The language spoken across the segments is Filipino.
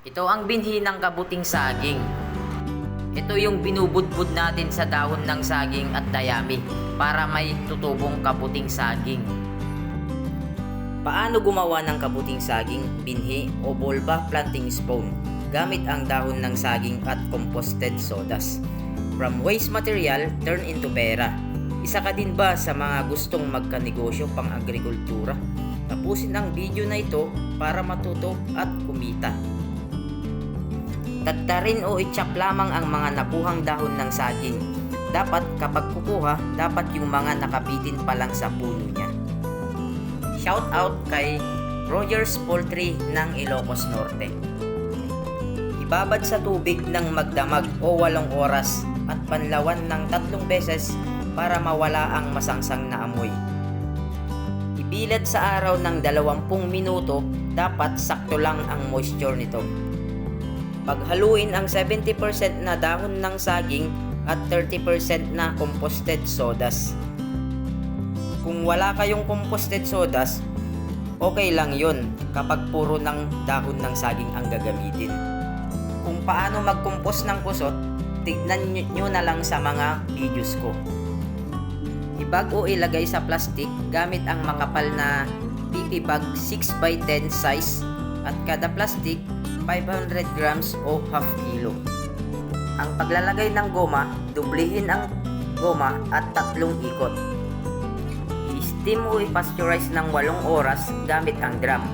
Ito ang binhi ng kabuting saging. Ito yung binubudbud natin sa dahon ng saging at dayami para may tutubong kabuting saging. Paano gumawa ng kabuting saging, binhi o bulba planting spoon gamit ang dahon ng saging at composted sodas? From waste material, turn into pera. Isa ka din ba sa mga gustong magkanegosyo pang agrikultura? Tapusin ang video na ito para matuto at kumita. Tagtarin o itsak lamang ang mga nakuhang dahon ng saging. Dapat kapag kukuha, dapat yung mga nakabitin pa lang sa puno niya. Shout out kay Rogers Poultry ng Ilocos Norte. Ibabad sa tubig ng magdamag o walong oras at panlawan ng tatlong beses para mawala ang masangsang na amoy. Ibilad sa araw ng 20 minuto, dapat sakto lang ang moisture nito. Paghaluin ang 70% na dahon ng saging at 30% na composted sodas. Kung wala kayong composted sodas, okay lang yun kapag puro ng dahon ng saging ang gagamitin. Kung paano mag-compose ng kusot, tignan nyo na lang sa mga videos ko. Ibag o ilagay sa plastic gamit ang makapal na PP bag 6x10 size at kada plastic 500 grams o half kilo. Ang paglalagay ng goma, dublihin ang goma at tatlong ikot. I-steam o i-pasteurize ng 8 oras gamit ang drum.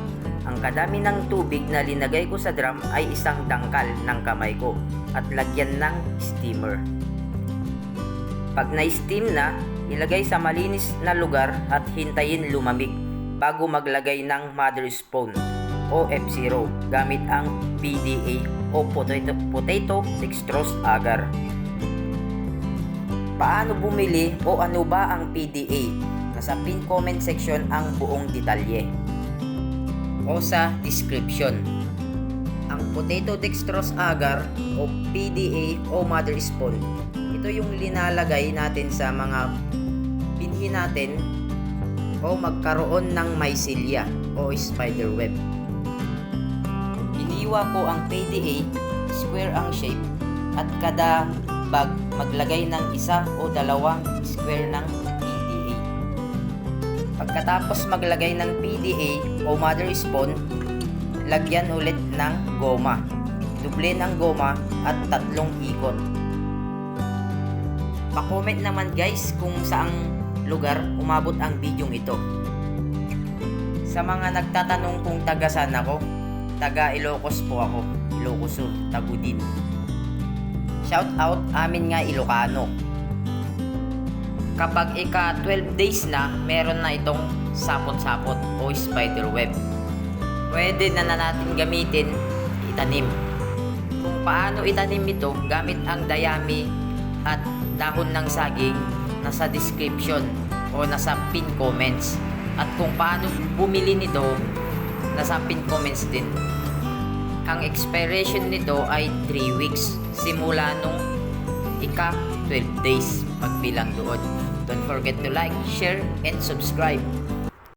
Ang kadami ng tubig na linagay ko sa drum ay isang dangkal ng kamay ko at lagyan ng steamer. Pag na-steam na, ilagay sa malinis na lugar at hintayin lumamig bago maglagay ng mother spoon o F0 gamit ang PDA o potato, potato dextrose agar. Paano bumili o ano ba ang PDA? Nasa pin comment section ang buong detalye o sa description. Ang potato dextrose agar o PDA o mother spoon, ito yung linalagay natin sa mga binhi natin o magkaroon ng mycelia o spider web. Iniwa ko ang PDA, square ang shape, at kada bag maglagay ng isa o dalawang square ng PDA. Pagkatapos maglagay ng PDA o mother spoon, lagyan ulit ng goma. Duble ng goma at tatlong ikot. Pa-comment naman guys kung saang lugar umabot ang bidyong ito. Sa mga nagtatanong kung taga saan ako, taga Ilocos po ako. Ilocos Sur, Tagudin. Shout out amin nga Ilocano. Kapag ika 12 days na, meron na itong sapot-sapot o spider web. Pwede na na natin gamitin, itanim. Kung paano itanim ito gamit ang dayami at dahon ng saging nasa description o nasa pin comments. At kung paano bumili nito, nasa pin comments din. Ang expiration nito ay 3 weeks simula nung ika 12 days pagbilang doon. Don't forget to like, share, and subscribe.